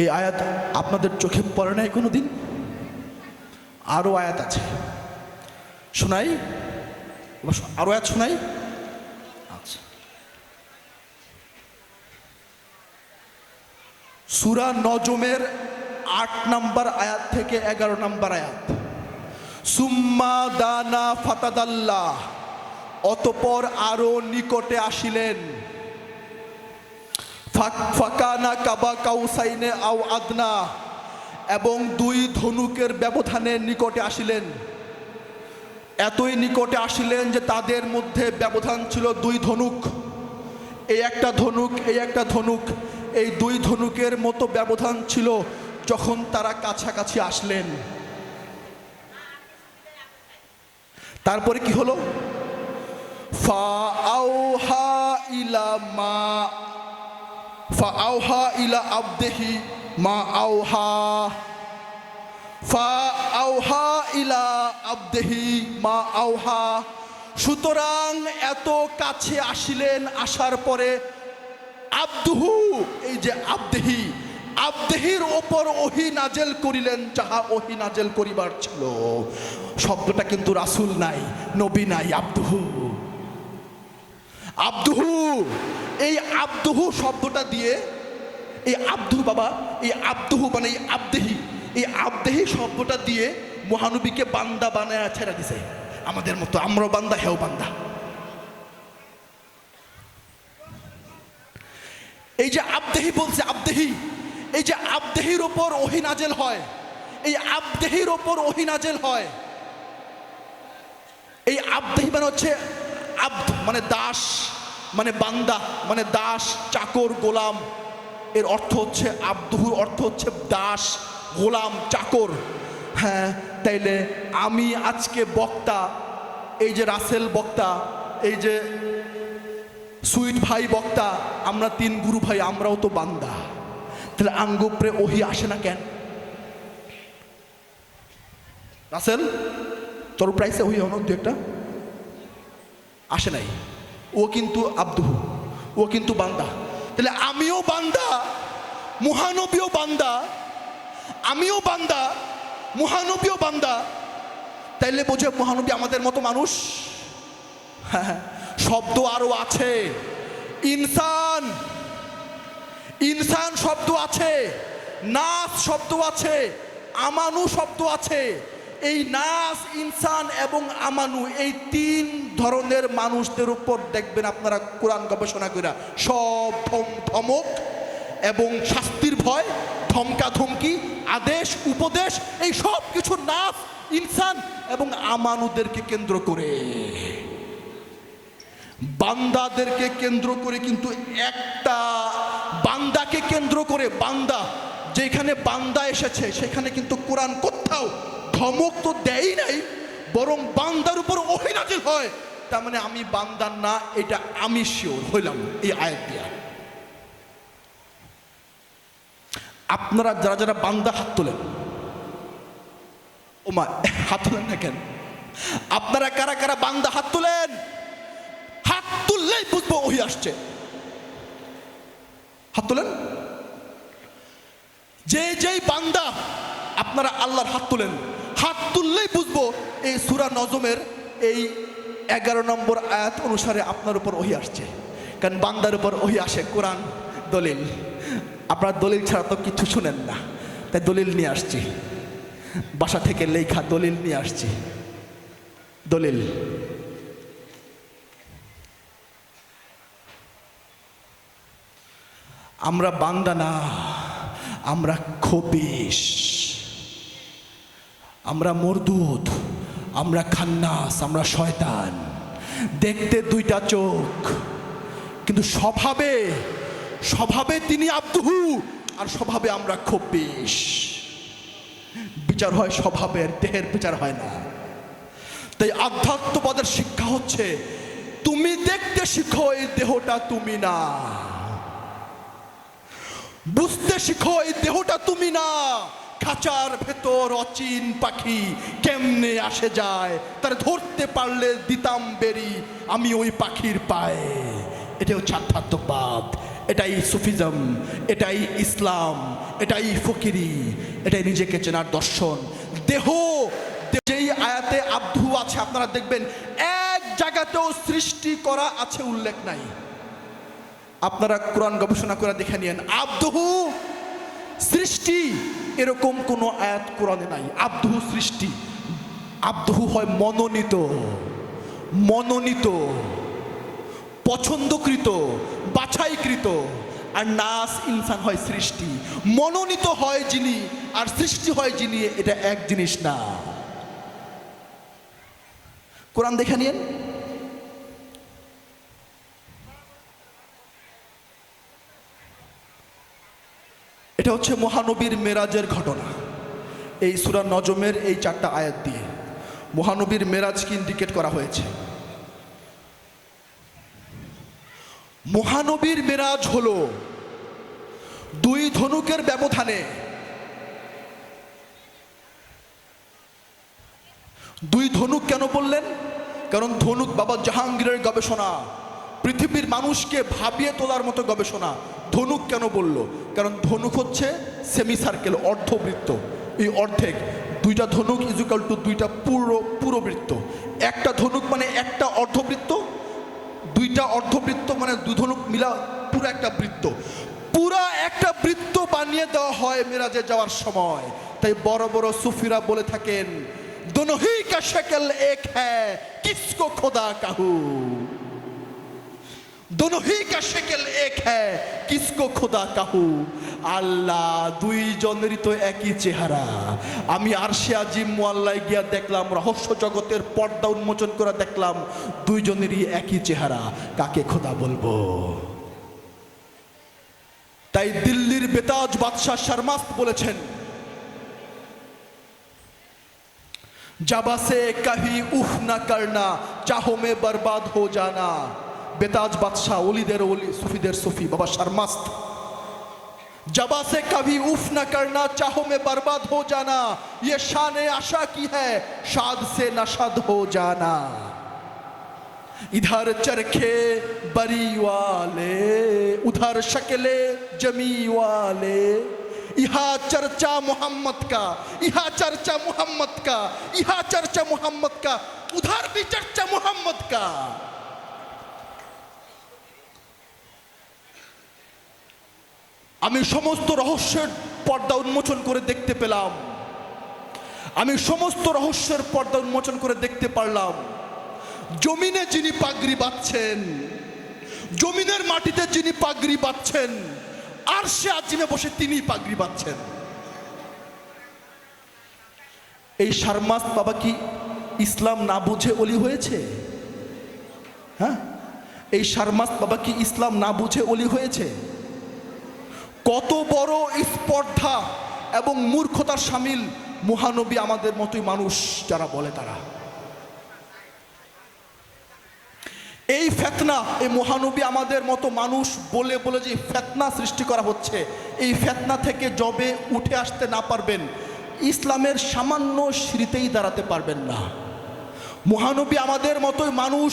এই আয়াত আপনাদের চোখে পড়ে নাই কোনো দিন আরও আয়াত আছে। শোনাই? আরও আয়াত শোনাই? আচ্ছা। সুরা নজমের আট নাম্বার আয়াত থেকে এগারো নাম্বার আয়াত। সুম্মা দানা ফাতাদাল্লাহ, অতপর আরও নিকটে আসিলেন। ফাকানা কাবা কাউসাইনে আও আদনা, এবং দুই ধনুকের ব্যবধানে নিকটে আসিলেন। এতই নিকটে আসিলেন যে তাদের মধ্যে ব্যবধান ছিল দুই ধনুক। এই একটা ধনুক, এই একটা ধনুক, এই দুই ধনুকের মতো ব্যবধান ছিল যখন তারা কাছাকাছি আসলেন। তারপরে কি হলো? ফা আউহা ইলা মা ফা ইলা মা ফা ইলা মা সুতরাং এত কাছে আসিলেন, আসার পরে আব্দুহু, এই যে আবদেহি, আবদেহির ওপর ওহি নাজেল করিলেন, যাহা ওহি নাজেল করিবার ছিল। শব্দটা কিন্তু রাসুল নাই, নবী নাই, আব্দুহু। আব্দুহু এই আব্দুহু শব্দটা দিয়ে এই আব্দুহু বাবা, এই আব্দুহু মানে এই আবদেহি এই আবদেহি শব্দটা দিয়ে মহানবীকে বান্দা বানায় ছেড়ে দিছে। আমাদের মতো আমরাও বান্দা, হেও বান্দা। এই যে আবদেহি বলছে, আবদেহি, এই যে আবদেহির ওপর ওহিনাজেল হয়, এই আবদেহির ওপর ওহিনাজেল হয়। এই আবদেহি মানে হচ্ছে আব্দ মানে দাস। মানে বান্দা মানে দাস, চাকর, গোলাম। এর অর্থ হচ্ছে আব্দুহুর অর্থ হচ্ছে দাস, গোলাম, চাকর। হ্যাঁ তাইলে আমি আজকে বক্তা, এই যে রাসেল বক্তা, এই যে সুইট ভাই বক্তা, আমরা তিন গুরু ভাই, আমরাও তো বান্দা। তাহলে আঙ্গুপ্রে ওহি আসে না কেন? রাসেল, তোর প্রাইসে ওহি হন দু একটা? আসে নাই। ও কিন্তু আব্দুহু, ও কিন্তু বান্দা। তাহলে আমিও বান্দা, মহানবীও বান্দা, আমিও বান্দা, মহানবীও বান্দা। তাইলে বোঝে মহানবী আমাদের মতো মানুষ? হ্যাঁ শব্দ আরও আছে। ইনসান ইনসান শব্দ আছে, নাস শব্দ আছে, আমানু শব্দ আছে। এই নাস, ইনসান এবং আমানু, এই তিন ধরনের মানুষদের উপর দেখবেন আপনারা কোরআন গবেষণা করে সব ধম ধমক এবং শাস্তির ভয়, ধমকা ধমকি, আদেশ, উপদেশ, এই সব কিছু নাস ইনসান এবং আমানুদেরকে কেন্দ্র করে। বান্দাদেরকে কেন্দ্র করে কিন্তু একটা বান্দাকে কেন্দ্র করে বান্দা, যেখানে বান্দা এসেছে, সেখানে কিন্তু কোরআন কোথাও ধমক তো দেয় নাই, বরং বান্দার উপর অহিনাজিল হয়। তার মানে আমি বান্দার না, এটা আমি শিওর হইলাম এই আয়াত দিয়া। আপনারা যারা যারা বান্দা হাত তোলেন, ওমা, হাত তোলেন না কেন? আপনারা কারা কারা বান্দা হাত তোলেন? হাত তুললেই বুঝব ওই আসছে। হাত তোলেন? যে যেই বান্দা আপনারা আল্লাহর হাত তোলেন, হাত তুললেই বুঝব এই সুরা নজমের এই এগারো নম্বর আয়াত অনুসারে আপনার উপর ওহি আসছে। কারণ বান্দার উপর ওহি আসে কোরআন, দলিল। আপনার দলিল ছাড়া তো কিছু শুনেন না। তাই দলিল নিয়ে আসছি। বাসা থেকে লেখা দলিল নিয়ে আসছি। দলিল। আমরা বান্দা না, আমরা খবিস আমরা মরদুদ আমরা খান্নাস, আমরা শয়তান। দেখতে দুইটা চোখ, কিন্তু স্বভাবে স্বভাবে তিনি আব্দুহু, আর স্বভাবে আমরা খবিস বিচার হয় স্বভাবের, দেহের বিচার হয় না। তাই আধ্যাত্মবাদের শিক্ষা হচ্ছে, তুমি দেখতে শিখো এই দেহটা তুমি না। বুঝতে শিখো এই দেহটা তুমি না। খাঁচার ভেতর অচিন পাখি কেমনে আসে যায়? তার ধরতে পারলে দিতাম বেরি, আমি ওই পাখির পায়ে। এটা হচ্ছে এটাই সুফিজম, এটাই ইসলাম, এটাই ফকিরি, এটাই নিজেকে চেনার দর্শন। দেহ, যেই আয়াতে আব্দু আছে, আপনারা দেখবেন এক জায়গাতেও সৃষ্টি করা আছে উল্লেখ নাই। আপনারা কোরআন গবেষণা করে দেখে নিয়েন। আব্দহু সৃষ্টি, এরকম কোনো আয়াত কোরআনে নাই। আব্দহু সৃষ্টি। আব্দহু হয় মনোনীত মনোনীত, পছন্দকৃত, বাছাইকৃত। আর নাস ইনসান হয় সৃষ্টি। মনোনীত হয় যিনি, আর সৃষ্টি হয় যিনি, এটা এক জিনিস না। কোরআন দেখে নিন এটা হচ্ছে মহানবীর মেরাজের ঘটনা। এই সুরা নজমের এই চারটা আয়াত দিয়ে মহানবীর মেরাজকে ইন্ডিকেট করা হয়েছে? মহানবীর মেরাজ হলো দুই ধনুকের ব্যবধানে দুই ধনুক কেন বললেন কারণ ধনুক বাবা জাহাঙ্গীরের গবেষণা। পৃথিবীর মানুষকে ভাবিয়ে তোলার মতো গবেষণা ধনুক কেন বলল? কারণ ধনুক হচ্ছে সেমি সার্কেল অর্ধবৃত্ত। এই অর্ধেক, দুইটা ধনুক ইজুকাল টু দুইটা পুরো পুরো বৃত্ত একটা ধনুক মানে একটা অর্ধবৃত্ত, দুইটা অর্ধবৃত্ত মানে দু ধনুক মিলা পুরো একটা বৃত্ত। পুরা একটা বৃত্ত বানিয়ে দেওয়া হয় মেরাজে যাওয়ার সময়। তাই বড় বড় সুফিরা বলে থাকেন দোনো কা শেকেল এক হ্যাঁ কিসকো খোদা কাহু। दोनों ही का शक्ल एक है किसको खुदा কাহু আল্লাহ দুইজনেরই তো একই চেহারা আমি আরশে আজিম মোয়াল্লায় গিয়া দেখলাম রহস্য জগতের পর্দা উন্মোচন করে দেখলাম দুইজনেরই একই চেহারা কাকে খোদা বলবো তাই দিল্লির বেতাজ বাদশাহ শর্মাস্ত বলেছেন जब से कभी उफ न करना चाहो में बर्बाद हो जाना बेताज बादशाह ओली देर ओली सूफी देर सूफी, बाबा शर्मास्त। जबा से कभी उफ न करना, चाहो में बर्बाद हो जाना, ये शान आशा की है, शाद से नशद हो जाना। इधर चरखे बरी वाले उधर शकले जमी वाले यहा चर्चा मोहम्मद का यहा चर्चा मोहम्मद का यहा चर्चा मोहम्मद का, उधर भी चर्चा मोहम्मद का। আমি সমস্ত রহস্যের পর্দা উন্মোচন করে দেখতে পেলাম। আমি সমস্ত রহস্যের পর্দা উন্মোচন করে দেখতে পারলাম। জমিনে যিনি পাগড়ি বাঁধছেন, জমিনের মাটিতে যিনি পাগড়ি বাঁধছেন, আর সে আজিমে বসে তিনি পাগড়ি বাঁধছেন। এই শারমাস বাবা কি ইসলাম না বুঝে অলি হয়েছে? হ্যাঁ? এই শারমাস বাবা কি ইসলাম না বুঝে অলি হয়েছে? কত বড় স্পর্ধা এবং মূর্খতার সামিল মহানবী আমাদের মতোই মানুষ যারা বলে তারা। এই ফেতনা, এই মহানবী আমাদের মতো মানুষ বলে বলে যে ফেতনা সৃষ্টি করা হচ্ছে, এই ফেতনা থেকে জবে উঠে আসতে না পারবেন, ইসলামের সামান্য সিঁড়িতেই দাঁড়াতে পারবেন না। মহানবী আমাদের মতোই মানুষ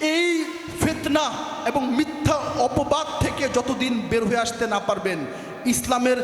এই ফেতনা এবং মিথ্যা অপবাদ থেকে যতদিন বের হয়ে আসতে না পারবেন, ইসলামের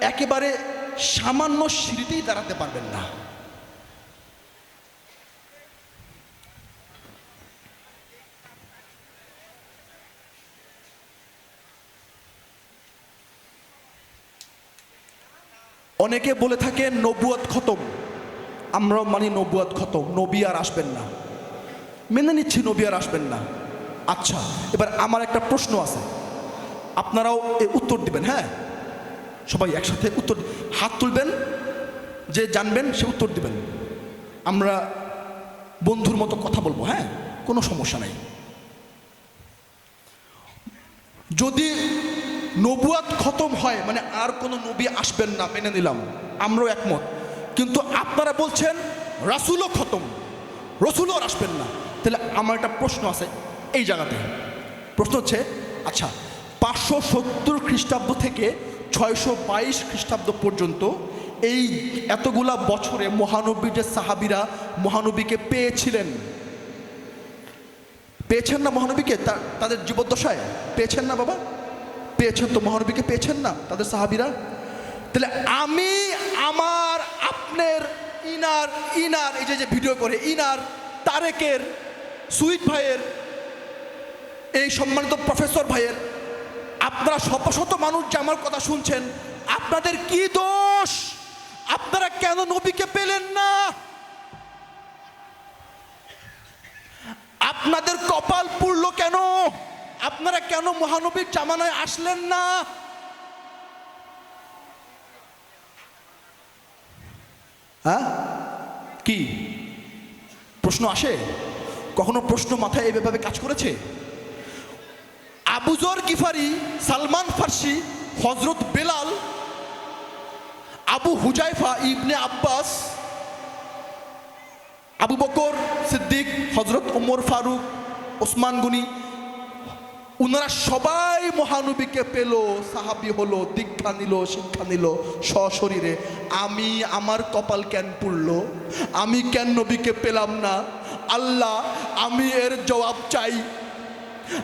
একেবারে সামান্য সিঁড়িতেই দাঁড়াতে পারবেন না। অনেকে বলে থাকে নবুয়াত খতম। আমরাও মানি নবুয়াত খতম, নবী আর আসবেন না। মেনে নিচ্ছি নবী আর আসবেন না। আচ্ছা এবার আমার একটা প্রশ্ন আছে। আপনারাও এ উত্তর দিবেন হ্যাঁ? সবাই একসাথে উত্তর হাত তুলবেন, যে জানবেন সে উত্তর দিবেন। আমরা বন্ধুর মতো কথা বলব হ্যাঁ? কোনো সমস্যা নাই। যদি নবুয়াত খতম হয় মানে আর কোনো নবী আসবেন না, মেনে নিলাম। আমরাও একমত। কিন্তু আপনারা বলছেন, রাসুলও খতম, রসুলও আসবেন না। তাহলে আমার একটা প্রশ্ন আছে এই জায়গাতে। প্রশ্ন হচ্ছে আচ্ছা পাঁচশো সত্তর খ্রিস্টাব্দ থেকে ছয়শো বাইশ খ্রিস্টাব্দ পর্যন্ত এই এতগুলা বছরে মহানবীর যে সাহাবিরা মহানবীকে পেয়েছিলেন? পেয়েছেন না মহানবীকে? তাদের জীবদ্দশায়? পেয়েছেন না বাবা? পেয়েছেন তো মহানবীকে পেয়েছেন না তাদের সাহাবিরা? তাহলে আমি, আমার, আপনার, ইনার ইনার, এই যে ভিডিও করে, ইনার, তারেকের সুইট ভাইয়ের, এই সম্মানিত প্রফেসর ভাইয়ের, আপনারা শত শত মানুষ যে আমার কথা শুনছেন, আপনাদের কি দোষ? আপনারা কেন নবীকে পেলেন না? আপনাদের কপাল পুড়লো কেন? আপনারা কেন মহানবীর জামানায় আসলেন না? হ্যাঁ? কি? প্রশ্ন আসে? কখনো প্রশ্ন মাথায় এভাবে কাজ করেছে? আবুজর গিফারি, সালমান ফার্সি হজরত বেলাল, আবু হুজাইফা ইবনে আব্বাস, আবু বকর সিদ্দিক হজরত ওমর ফারুক, ওসমান গনি ওনারা সবাই মহানবীকে পেল, সাহাবি হলো, দীক্ষা নিল, শিক্ষা নিল সশরীরে। আমি আমার কপাল কেন পুড়ল? আমি কেন নবীকে পেলাম না? আল্লাহ, আমি এর জবাব চাই।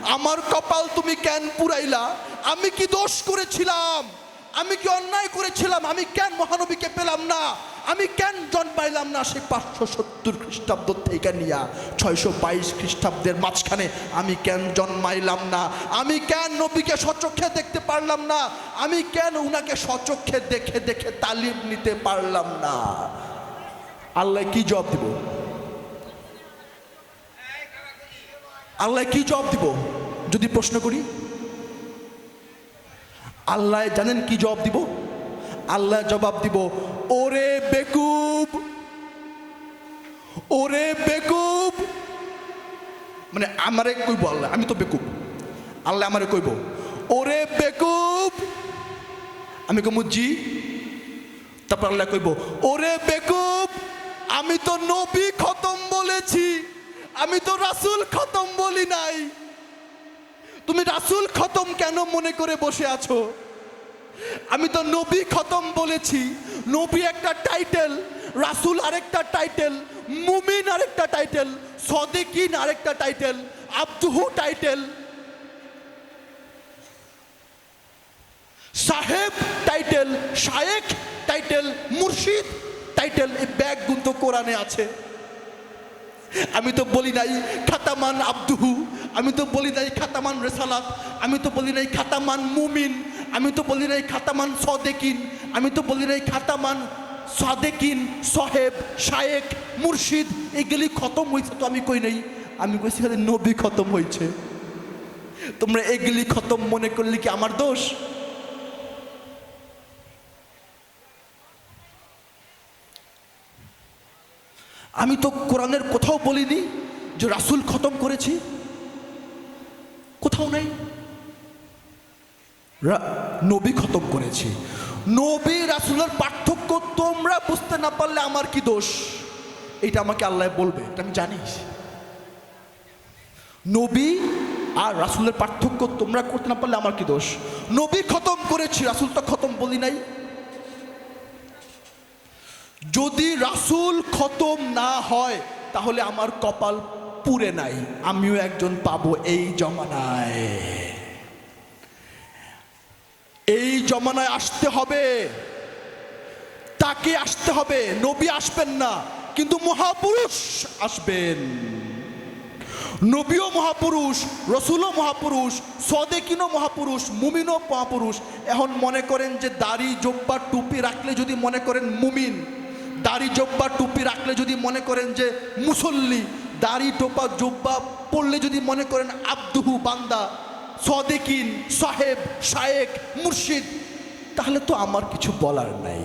আমার কপাল তুমি কেন পুরাইলা? আমি কি দোষ করেছিলাম? আমি কি অন্যায় করেছিলাম? আমি কেন মহানবীকে পেলাম না? আমি কেন জন্মাইলাম না সেই পাঁচশো সত্তর খ্রিস্টাব্দ থেকে নিয়া? ছয়শো বাইশ খ্রিস্টাব্দের মাঝখানে আমি কেন জন্মাইলাম না? আমি কেন নবীকে সচক্ষে দেখতে পারলাম না? আমি কেন উনাকে সচক্ষে দেখে দেখে তালিম নিতে পারলাম না? আল্লাহ কি জবাব দিব? আল্লাহ কি জবাব দিব? যদি প্রশ্ন করি? আল্লাহ জানেন কি জবাব দিব? আল্লাহ জবাব দিব, ওরে বেকুব ওরে বেকুব। মানে আমারে কইব আল্লাহ, আমি তো বেকুব। আল্লাহ আমারে কইব, ওরে বেকুব। আমি কমু জি। তারপর আল্লাহ কইব, ওরে বেকুব, আমি তো নবী খতম বলেছি, আমি তো রাসূল খতম বলি নাই। তুমি রাসুল খতম কেন মনে করে বসে আছো? আমি তো নবী খতম বলেছি। নবী একটা টাইটেল, রাসুল আরেকটা টাইটেল, মুমিন আরেকটা টাইটেল, সদিকিন আরেকটা টাইটেল, আব্দুহু টাইটেল। সাহেব টাইটেল শায়েক টাইটেল, মুর্শিদ টাইটেল, এই ব্যাগ কিন্তু কোরআনে আছে। আমি তো বলি নাই খাতামান আব্দুহু, আমি তো বলি নাই খাতামান রেসালাত, আমি তো বলি নাই খাতামান মুমিন, আমি তো বলি নাই খাতামান সদেকিন, আমি তো বলি নাই খাতামান সাদেকিন, সহেব, শায়েক, মুর্শিদ, এগুলি খতম হয়েছে তো আমি কই নাই? আমি কইছি খালি নবী খতম হয়েছে। তোমরা এগুলি খতম মনে করলে কি আমার দোষ? আমি তো কোরআনের কোথাও বলিনি যে রাসূল খতম করেছি। কোথাও নাই। নবী খতম করেছি। নবী রাসূলের পার্থক্য তোমরা বুঝতে না পারলে আমার কি দোষ? এটা আমাকে আল্লাহ বলবে, এটা আমি জানি। নবী আর রাসূলের পার্থক্য তোমরা করতে না পারলে আমার কি দোষ? নবী খতম করেছি, রাসূল তো খতম বলি নাই। যদি রাসূল খতম না হয়, তাহলে আমার কপাল পুরে নাই। আমিও একজন পাবো এই জমানায়। এই জমানায় আসতে হবে। তাকে আসতে হবে। নবী আসবেন না, কিন্তু মহাপুরুষ আসবেন। নবীও মহাপুরুষ, রসুলও মহাপুরুষ, সদেকিনও মহাপুরুষ, মুমিনও মহাপুরুষ। এখন মনে করেন যে দাড়ি, জব্বা টুপি রাখলে যদি মনে করেন মুমিন দাড়ি জব্বা টুপি রাখলে যদি মনে করেন যে মুসল্লি, দাড়ি টোপা জব্বা পড়লে যদি মনে করেন আব্দুহু বান্দা, সদেকিন, সাহেব, শায়েক, মুর্শিদ, তাহলে তো আমার কিছু বলার নাই।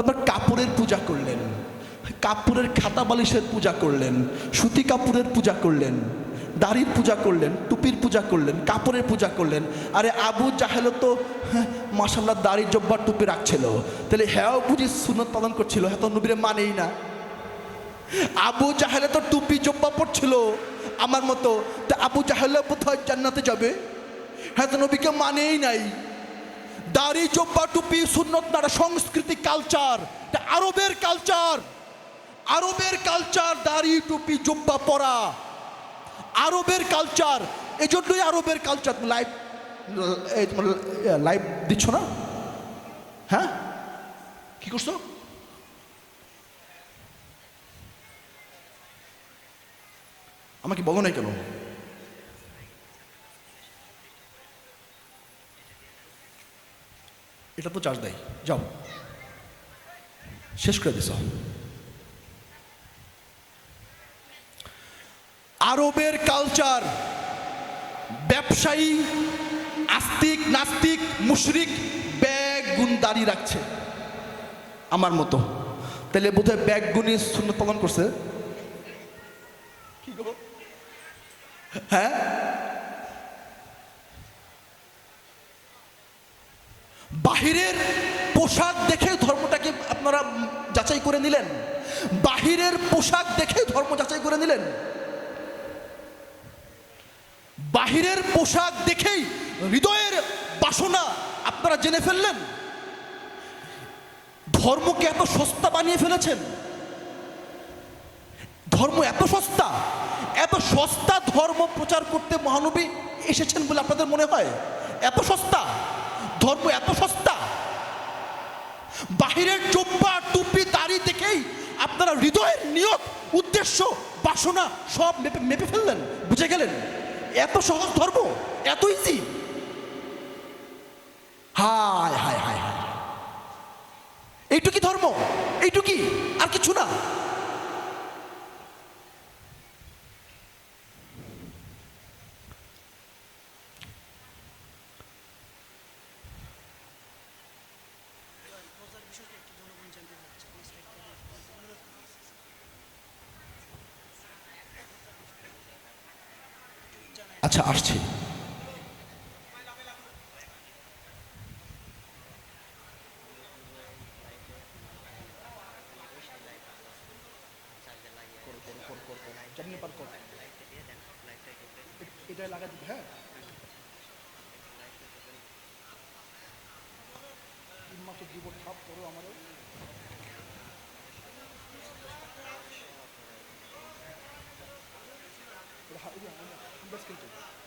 আবার কাপড়ের পূজা করলেন কাপড়ের খাতা বালিশের পূজা করলেন, সুতি কাপড়ের পূজা করলেন। দাড়ির পূজা করলেন, টুপির পূজা করলেন, কাপড়ের পূজা করলেন। আরে আবু জাহেল তো মাসাল্লাহ দাড়ি জব্বার টুপি রাখছিল। তাহলে হ্যাঁ বুঝি সুনত পালন করছিল হ্যাঁ তো নবীরে মানেই না। আবু জাহেলে তো টুপি জব্বা পড়ছিল আমার মতো। তা আবু জাহেলে কোথায় জান্নাতে যাবে? হ্যাঁ তো নবীকে মানেই নাই। দাড়ি জব্বা টুপি সুন্নত না সংস্কৃতি কালচার আরবের কালচার। আরবের কালচার, দাড়ি টুপি জব্বা পরা। আরবের কালচার এজন্যই আরবের কালচার লাইভ এই লাইভ দিচ্ছ না? হ্যাঁ? কি করছ? আমাকে বলো নাই কেন? এটা তো চার্জ দেয়। যাও। শেষ করে দিছ। আরবের কালচার ব্যবসায়ী, আস্তিক, নাস্তিক, মুশরিক ব্যাগ গুণ দাঁড়িয়ে রাখছে। আমার মতো। তাহলে বোধহয় ব্যাগ গুণই শূন্য পালন করছে। হ্যাঁ? বাহিরের পোশাক দেখে ধর্মটাকে আপনারা যাচাই করে নিলেন। বাহিরের পোশাক দেখে ধর্ম যাচাই করে নিলেন। বাহিরের পোশাক দেখেই হৃদয়ের বাসনা আপনারা জেনে ফেললেন? ধর্মকে এত সস্তা বানিয়ে ফেলেছেন? ধর্ম এত সস্তা এত সস্তা ধর্ম প্রচার করতে মহানবী এসেছেন বলে আপনাদের মনে হয়? এত সস্তা, ধর্ম এত সস্তা। বাহিরের চোপ্পা টুপি, দাড়ি দেখেই আপনারা হৃদয়ের নিয়ত উদ্দেশ্য, বাসনা সব মেপে মেপে ফেললেন, বুঝে গেলেন? এত সহজ ধর্ম, এত ইজি হায় হায় হায় হায়। এইটুকি ধর্ম, এইটুকি, আর কিছু না। আচ্ছা আসছি। এটা লাগা হ্যাঁ মাসের জীবন করো আমারও এটা হা- এই যে,